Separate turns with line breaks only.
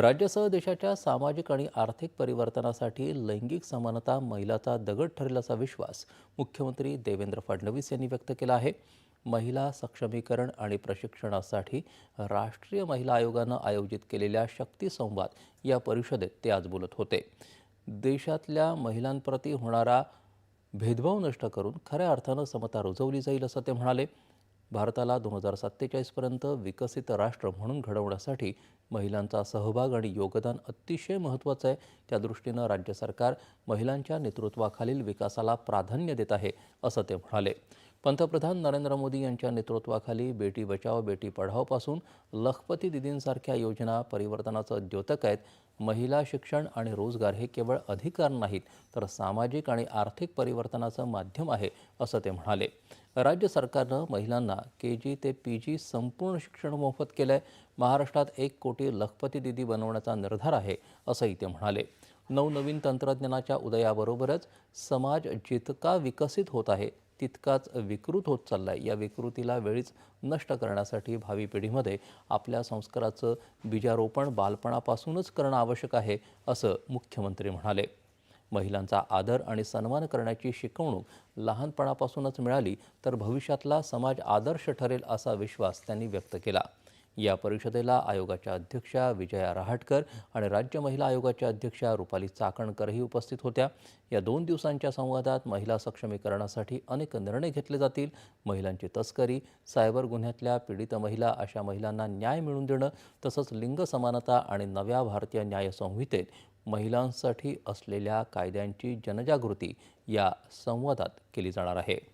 राज्यासह देशाच्या सामाजिक आणि आर्थिक परिवर्तनासाठी लैंगिक समानता महिलाचा दगड ठरेल असा विश्वास मुख्यमंत्री देवेंद्र फडणवीस यांनी व्यक्त केला आहे. महिला सक्षमीकरण आणि प्रशिक्षणासाठी राष्ट्रीय महिला आयोगानं आयोजित केलेल्या शक्ती संवाद या परिषदेत ते आज बोलत होते. देशातल्या महिलांप्रती होणारा भेदभाव नष्ट करून खऱ्या अर्थानं समता रुजवली जाईल असं ते म्हणाले. भारताला दोन हजार सत्तेचाळीसपर्यंत विकसित राष्ट्र म्हणून घडवण्यासाठी महिलांचा सहभाग आणि योगदान अतिशय महत्त्वाचं आहे. त्या दृष्टीनं राज्य सरकार महिलांच्या नेतृत्वाखालील विकासाला प्राधान्य देत आहे असं ते म्हणाले. पंतप्रधान नरेंद्र मोदी यांच्या नेतृत्वाखाली बेटी बचाव बेटी पढावपासून लखपती दिदींसारख्या योजना परिवर्तनाचं द्योतक आहेत. महिला शिक्षण आणि रोजगार हे केवळ अधिकार नाहीत तर सामाजिक आणि आर्थिक परिवर्तनाचं माध्यम आहे असं ते म्हणाले. राज्य सरकारनं महिलांना के जी ते पी जी संपूर्ण शिक्षण मोफत केलं आहे महाराष्ट्रात एक कोटी लखपती दिदी बनवण्याचा निर्धार आहे असंही ते म्हणाले. नवनवीन तंत्रज्ञानाच्या उदयाबरोबरच समाज जितका विकसित होत आहे तितकाच विकृत होत चाललाय. या विकृतीला वेळीच नष्ट करण्यासाठी भावी पिढीमध्ये आपल्या संस्काराचं बीजारोपण बालपणापासूनच करणं आवश्यक आहे असं मुख्यमंत्री म्हणाले. महिलांचा आदर आणि सन्मान करण्याची शिकवणूक लहानपणापासूनच मिळाली तर भविष्यातला समाज आदर्श ठरेल असा विश्वास त्यांनी व्यक्त केला. या परिषदेला आयोगाच्या अध्यक्षा विजया रहाटकर आणि राज्य महिला आयोगाच्या अध्यक्षा रुपाली चाकणकरही उपस्थित होत्या. या दोन दिवसांच्या संवादात महिला सक्षमीकरणासाठी अनेक निर्णय घेतले जातील. महिलांची तस्करी सायबर गुन्ह्यातल्या पीडित महिला अशा महिलांना न्याय मिळवून देणं तसंच लिंग समानता आणि नव्या भारतीय न्यायसंहितेत महिलांसाठी असलेल्या कायद्यांची जनजागृती या संवादात केली जाणार आहे.